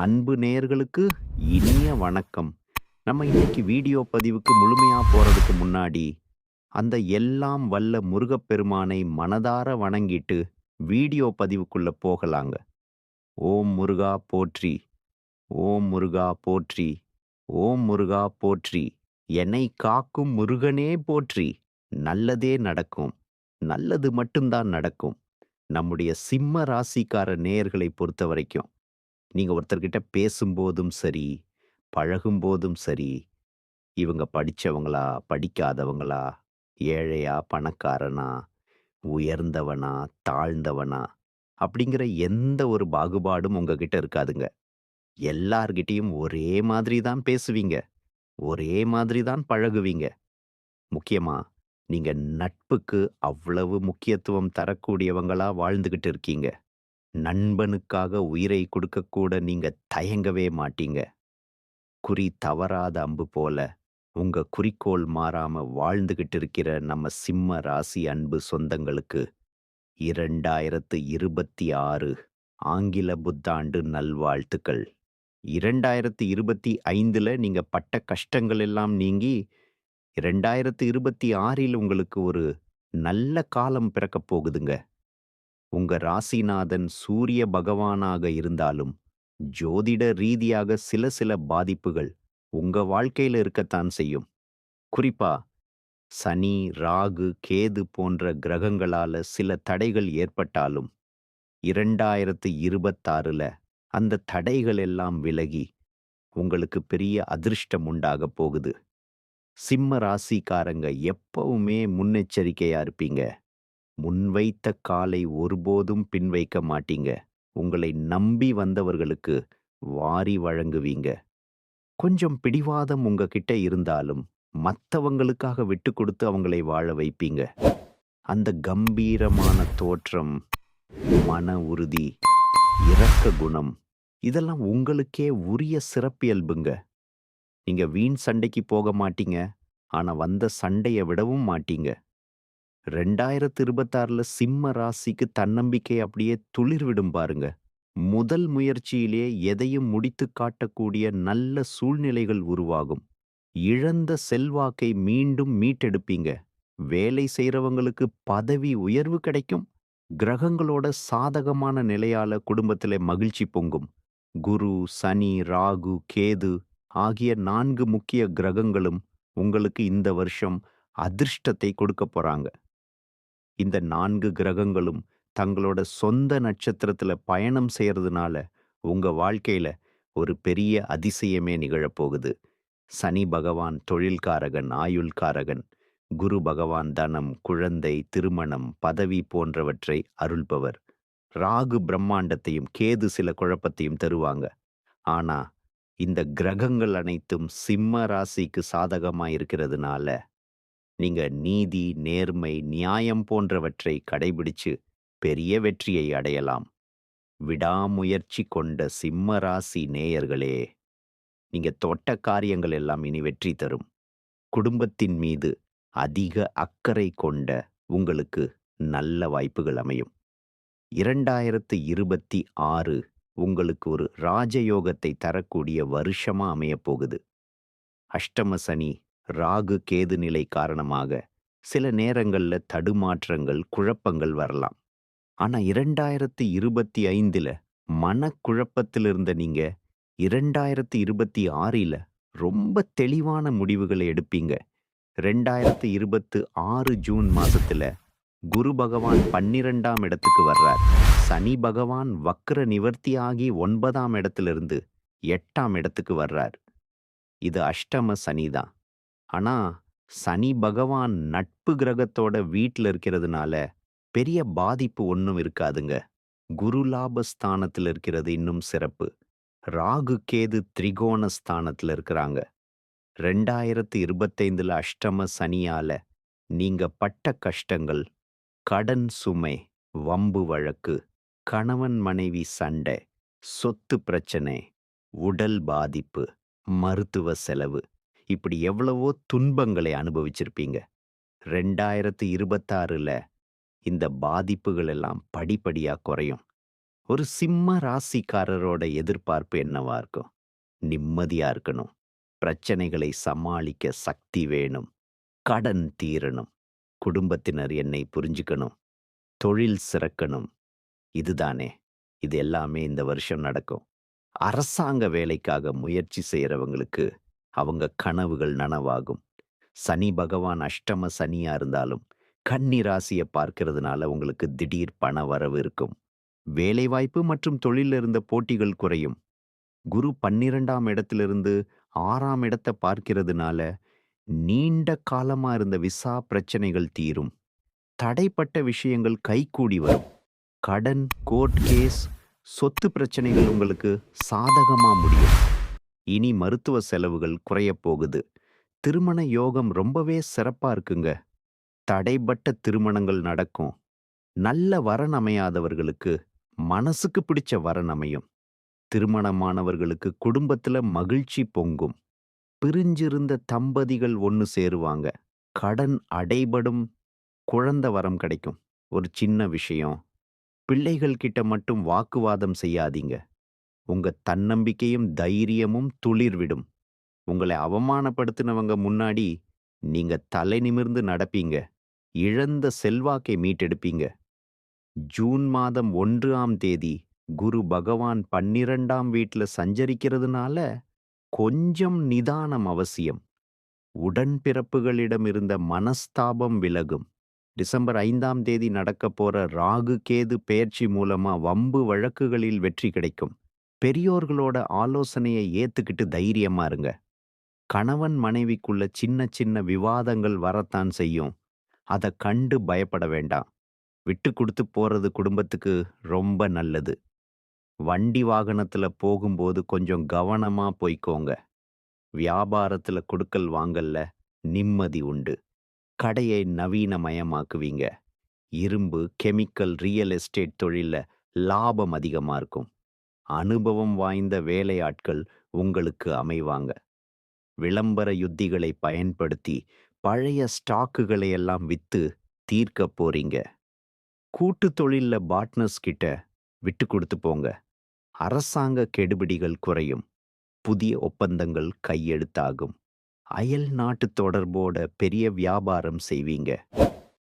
அன்பு நேயர்களுக்கு இனிய வணக்கம். நம்ம இன்னைக்கு வீடியோ பதிவுக்கு முழுமையா போறதுக்கு முன்னாடி, அந்த எல்லாம் வல்ல முருகப்பெருமானை மனதார வணங்கிட்டு வீடியோ பதிவுக்குள்ள போகலாங்க. ஓம் முருகா போற்றி, ஓம் முருகா போற்றி, ஓம் முருகா போற்றி, என்னை காக்கும் முருகனே போற்றி. நல்லதே நடக்கும். நல்லது மட்டும்தான் நடக்கும். நம்முடைய சிம்ம ராசிக்கார நேயர்களை பொறுத்த வரைக்கும் நீங்க ஒருத்தர்கிட்ட பேசும்போதும் சரி, பழகும்போதும் சரி, இவங்க படிச்சவங்களா, படிக்காதவங்களா, ஏழையா, பணக்காரனா, உயர்ந்தவனா, தாழ்ந்தவனா, அப்படிங்கிற எந்த ஒரு பாகுபாடும் உங்ககிட்ட இருக்காதுங்க. எல்லார்கிட்டயும் ஒரே மாதிரி தான் பேசுவீங்க. ஒரே மாதிரி தான் பழகுவீங்க. முக்கியமா, நீங்க நட்புக்கு அவ்வளவு முக்கியத்துவம் தரக்கூடியவங்களா வாழ்ந்துகிட்டு இருக்கீங்க. நண்பனுக்காக உயிரை கொடுக்கக்கூட நீங்க தயங்கவே மாட்டீங்க. குறி தவறாத அம்பு போல, உங்க குறிக்கோள் மாறாம வாழ்ந்துகிட்டு இருக்கிற நம்ம சிம்ம ராசி அன்பு சொந்தங்களுக்கு 2026 ஆங்கில புத்தாண்டு நல்வாழ்த்துக்கள். 2025ல நீங்க பட்ட கஷ்டங்கள் எல்லாம் நீங்கி, 2026ல் உங்களுக்கு ஒரு நல்ல காலம் பிறக்கப் போகுதுங்க. உங்க ராசிநாதன் சூரிய பகவானாக இருந்தாலும், ஜோதிட ரீதியாக சில சில பாதிப்புகள் உங்க வாழ்க்கையில இருக்கத்தான் செய்யும். குறிப்பா, சனி, ராகு, கேது போன்ற கிரகங்களால சில தடைகள் ஏற்பட்டாலும், 2026ல அந்த தடைகள் எல்லாம் விலகி, உங்களுக்கு பெரிய அதிர்ஷ்டம் உண்டாகப் போகுது. சிம்ம ராசிக்காரங்க எப்பவுமே முன்னெச்சரிக்கையா இருப்பீங்க. முன்வைத்த காலை ஒருபோதும் பின்வைக்க மாட்டீங்க. உங்களை நம்பி வந்தவர்களுக்கு வாரி வழங்குவீங்க. கொஞ்சம் பிடிவாதம் உங்ககிட்ட இருந்தாலும், மத்தவங்களுக்காக விட்டு கொடுத்து அவங்களை வாழ வைப்பீங்க. அந்த கம்பீரமான தோற்றம், மன உறுதி, இரக்க குணம் இதெல்லாம் உங்களுக்கே உரிய சிறப்பியல்புங்க. நீங்க வீண் சண்டைக்கு போக மாட்டீங்க. ஆனா வந்த சண்டையை விடவும் மாட்டீங்க. 2026ல சிம்ம ராசிக்கு தன்னம்பிக்கை அப்படியே துளிர்விடும் பாருங்க. முதல் முயற்சியிலே எதையும் முடித்துக் காட்டக்கூடிய நல்ல சூழ்நிலைகள் உருவாகும். இழந்த செல்வாக்கை மீண்டும் மீட்டெடுப்பீங்க. வேலை செய்றவங்களுக்கு பதவி உயர்வு கிடைக்கும். கிரகங்களோட சாதகமான நிலையால குடும்பத்தில் மகிழ்ச்சி பொங்கும். குரு, சனி, ராகு, கேது ஆகிய நான்கு முக்கிய கிரகங்களும் உங்களுக்கு இந்த வருஷம் அதிர்ஷ்டத்தை கொடுக்க போறாங்க. இந்த நான்கு கிரகங்களும் தங்களோட சொந்த நட்சத்திரத்துல பயணம் செய்யறதுனால, உங்க வாழ்க்கையில் ஒரு பெரிய அதிசயமே நிகழப் போகுது. சனி பகவான் தொழில்காரகன், ஆயுள்காரகன். குரு பகவான் தனம், குழந்தை, திருமணம், பதவி போன்றவற்றை அருள்பவர். ராகு பிரம்மாண்டத்தையும், கேது சில குழப்பத்தையும் தருவாங்க. ஆனா, இந்த கிரகங்கள் அனைத்தும் சிம்ம ராசிக்கு சாதகமா இருக்கிறதுனால, நீங்க நீதி, நேர்மை, நியாயம் போன்றவற்றை கடைபிடிச்சு பெரிய வெற்றியை அடையலாம். விடாமுயற்சி கொண்ட சிம்ம ராசி நேயர்களே, நீங்க தொட்ட காரியங்கள் எல்லாம் இனி வெற்றி தரும். குடும்பத்தின் மீது அதிக அக்கறை கொண்ட உங்களுக்கு நல்ல வாய்ப்புகள் அமையும். 2026 உங்களுக்கு ஒரு ராஜயோகத்தை தரக்கூடிய வருஷமா அமையப் போகுது. அஷ்டம சனி, ராகு, கேது நிலை காரணமாக சில நேரங்கள்ல தடுமாற்றங்கள், குழப்பங்கள் வரலாம். ஆனா 2025ல மனக்குழப்பத்தில் இருந்த நீங்க 2026ல ரொம்ப தெளிவான முடிவுகளை எடுப்பீங்க. 2026 ஜூன் மாசத்துல குரு பகவான் 12ஆம் இடத்துக்கு வர்றார். சனி பகவான் வக்ர நிவர்த்தியாகி ஒன்பதாம் இடத்திலிருந்து எட்டாம் இடத்துக்கு வர்றார். இது அஷ்டம சனிதான். ஆனா, சனி பகவான் நட்பு கிரகத்தோட வீட்டில் இருக்கிறதுனால, பெரிய பாதிப்பு ஒன்றும் இருக்காதுங்க. குரு லாபஸ்தானத்தில் இருக்கிறது இன்னும் சிறப்பு. ராகு, கேது திரிகோண ஸ்தானத்துல இருக்கிறாங்க. 2025ல அஷ்டம சனியால நீங்க பட்ட கஷ்டங்கள், கடன் சுமை, வம்பு வழக்கு, கணவன் மனைவி சண்டை, சொத்து பிரச்சனை, உடல் பாதிப்பு, மருத்துவ செலவு இப்படி எவ்வளவோ துன்பங்களை அனுபவிச்சிருப்பீங்க. 2026ல இந்த பாதிப்புகள் எல்லாம் படிப்படியா குறையும். ஒரு சிம்ம ராசிக்காரரோட எதிர்பார்ப்பு என்னவா இருக்கும்? நிம்மதியா இருக்கணும். பிரச்சனைகளை சமாளிக்க சக்தி வேணும். கடன் தீரணும். குடும்பத்தினர் என்னை புரிஞ்சுக்கணும். தொழில் சிறக்கணும். இதுதானே! இது எல்லாமே இந்த வருஷம் நடக்கும். அரசாங்க வேலைக்காக முயற்சி செய்கிறவங்களுக்கு அவங்க கனவுகள் நனவாகும். சனி பகவான் அஷ்டம சனியா இருந்தாலும், கன்னி ராசியை பார்க்கறதுனால உங்களுக்கு திடீர் பண வரவு இருக்கும். வேலைவாய்ப்பு மற்றும் தொழிலில் இருந்த போட்டிகள் குறையும். குரு 12ஆம் இடத்திலிருந்து ஆறாம் இடத்தை பார்க்கிறதுனால, நீண்ட காலமா இருந்த விசா பிரச்சனைகள் தீரும். தடைப்பட்ட விஷயங்கள் கைகூடி வரும். கடன், கோர்ட் கேஸ், சொத்து பிரச்சனைகள் உங்களுக்கு சாதகமா முடியும். இனி மருத்துவ செலவுகள் குறையப் போகுது. திருமண யோகம் ரொம்பவே சிறப்பா இருக்குங்க. தடைப்பட்ட திருமணங்கள் நடக்கும். நல்ல வரன் அமையாதவர்களுக்கு மனசுக்கு பிடிச்ச வரன் அமையும். திருமணமானவர்களுக்கு குடும்பத்துல மகிழ்ச்சி பொங்கும். பிரிஞ்சிருந்த தம்பதிகள் ஒன்று சேருவாங்க. கடன் அடைபடும். குழந்த வரம் கிடைக்கும். ஒரு சின்ன விஷயம். பிள்ளைகள் கிட்ட மட்டும் வாக்குவாதம் செய்யாதீங்க. உங்க தன்னம்பிக்கையும் தைரியமும் துளிர்விடும். உங்களை அவமானப்படுத்தினவங்க முன்னாடி நீங்க தலை நிமிர்ந்து நடப்பீங்க. இழந்த செல்வாக்கை மீட்டெடுப்பீங்க. ஜூன் மாதம் ஒன்றாம் தேதி குரு பகவான் பன்னிரண்டாம் வீட்டில் சஞ்சரிக்கிறதுனால கொஞ்சம் நிதானம் அவசியம். உடன்பிறப்புகளிடம் இருந்த மனஸ்தாபம் விலகும். டிசம்பர் ஐந்தாம் தேதி நடக்கப் போற ராகு கேது பெயர்ச்சி மூலமா வம்பு வழக்குகளில் வெற்றி கிடைக்கும். பெரியோர்களோட ஆலோசனையை ஏத்துக்கிட்டு தைரியமா இருங்க. கணவன் மனைவிக்குள்ள சின்ன சின்ன விவாதங்கள் வரத்தான் செய்யும். அத கண்டு பயப்பட வேண்டாம். விட்டு கொடுத்து போறது குடும்பத்துக்கு ரொம்ப நல்லது. வண்டி வாகனத்துல போகும்போது கொஞ்சம் கவனமா போய்க்கோங்க. வியாபாரத்துல கொடுக்கல் வாங்கல்ல நிம்மதி உண்டு. கடையை நவீனமயமாக்குவீங்க. இரும்பு, கெமிக்கல், ரியல் எஸ்டேட் தொழில்ல லாபம் அதிகமா இருக்கும். அனுபவம் வாய்ந்த வேலையாட்கள் உங்களுக்கு அமைவாங்க. விளம்பர யுத்திகளை பயன்படுத்தி பழைய ஸ்டாக்குகளை எல்லாம் வித்து தீர்க்கப் போறீங்க. கூட்டு தொழில்ல பாட்னர்ஸ் கிட்ட விட்டு கொடுத்து போங்க. அரசாங்க கெடுபிடிகள் குறையும். புதிய ஒப்பந்தங்கள் கையெழுத்தாகும். அயல் நாட்டு தொடர்போட பெரிய வியாபாரம் செய்வீங்க.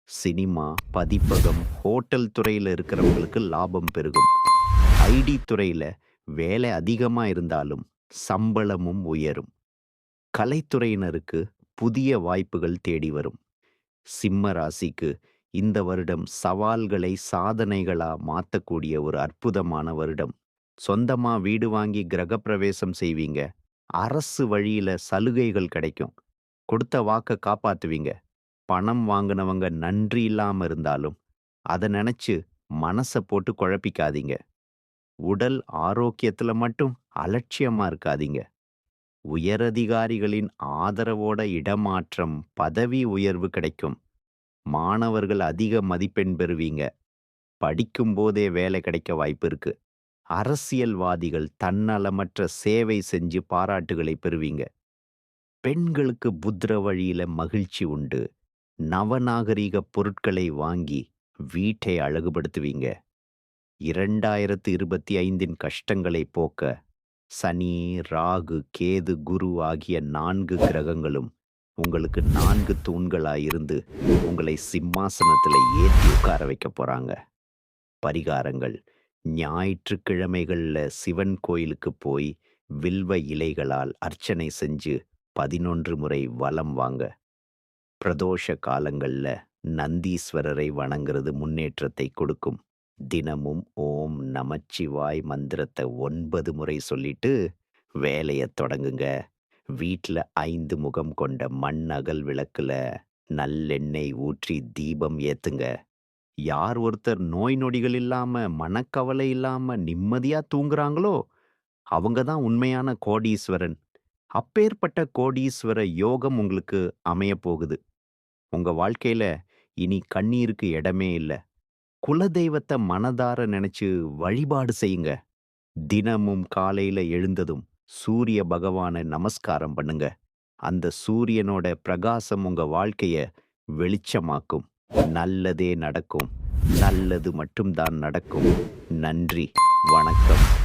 சினிமா, பதிப்பகம், ஹோட்டல் துறையில இருக்கிறவங்களுக்கு லாபம் பெருகும். ஐடி துறையில வேலை அதிகமா இருந்தாலும் சம்பளமும் உயரும். கலைத்துறையினருக்கு புதிய வாய்ப்புகள் தேடி வரும். சிம்ம ராசிக்கு இந்த வருடம் சவால்களை சாதனைகளா மாத்தக்கூடிய ஒரு அற்புதமான வருடம். சொந்தமா வீடு வாங்கி கிரகப்பிரவேசம் செய்வீங்க. அரசு வழியில சலுகைகள் கிடைக்கும். கொடுத்த வாக்க காப்பாத்துவீங்க. பணம் வாங்குனவங்க நன்றி இல்லாம இருந்தாலும், அத நினைச்சு மனச போட்டு குழப்பிக்காதீங்க. உடல் ஆரோக்கியத்துல மட்டும் அலட்சியமா இருக்காதீங்க. உயரதிகாரிகளின் ஆதரவோட இடமாற்றம், பதவி உயர்வு கிடைக்கும். மாணவர்கள் அதிக மதிப்பெண் பெறுவீங்க. படிக்கும் போதே வேலை கிடைக்க வாய்ப்பு இருக்கு. அரசியல்வாதிகள் தன்னலமற்ற சேவை செஞ்சு பாராட்டுகளை பெறுவீங்க. பெண்களுக்கு புத்திர வழியில மகிழ்ச்சி உண்டு. நவநாகரீக பொருட்களை வாங்கி வீட்டை அழகுபடுத்துவீங்க. 2025இன் கஷ்டங்களை போக்க சனி, ராகு, கேது, குரு ஆகிய நான்கு கிரகங்களும் உங்களுக்கு நான்கு தூண்களாயிருந்து உங்களை சிம்மாசனத்துல ஏற்றி உட்கார வைக்க போறாங்க. பரிகாரங்கள் ஞாயிற்றுக்கிழமைகள்ல சிவன் கோயிலுக்கு போய் வில்வ இலைகளால் அர்ச்சனை செஞ்சு 11 முறை வலம் வாங்க. பிரதோஷ காலங்கள்ல நந்தீஸ்வரரை வணங்குறது முன்னேற்றத்தை கொடுக்கும். தினமும் ஓம் நமச்சிவாய் மந்திரத்தை ஒன்பது முறை சொல்லிட்டு வேலைய தொடங்குங்க. வீட்ல ஐந்து முகம் கொண்ட மண் அகல் விளக்குல நல்லெண்ணெய் ஊற்றி தீபம் ஏத்துங்க. யார் ஒருத்தர் நோய் நொடிகள் இல்லாம, மனக்கவலை இல்லாம நிம்மதியா தூங்குறாங்களோ, அவங்க தான் உண்மையான கோடீஸ்வரன். அப்பேற்பட்ட கோடீஸ்வர யோகம் உங்களுக்கு அமையப் போகுது. உங்க வாழ்க்கையில் இனி கண்ணீருக்கு இடமே இல்ல. குலதெய்வத்தை மனதார நினைச்சு வழிபாடு செய்யுங்க. தினமும் காலையில எழுந்ததும் சூரிய பகவான நமஸ்காரம் பண்ணுங்க. அந்த சூரியனோட பிரகாசம் உங்க வாழ்க்கைய வெளிச்சமாக்கும். நல்லதே நடக்கும். நல்லது மட்டும் தான் நடக்கும். நன்றி. வணக்கம்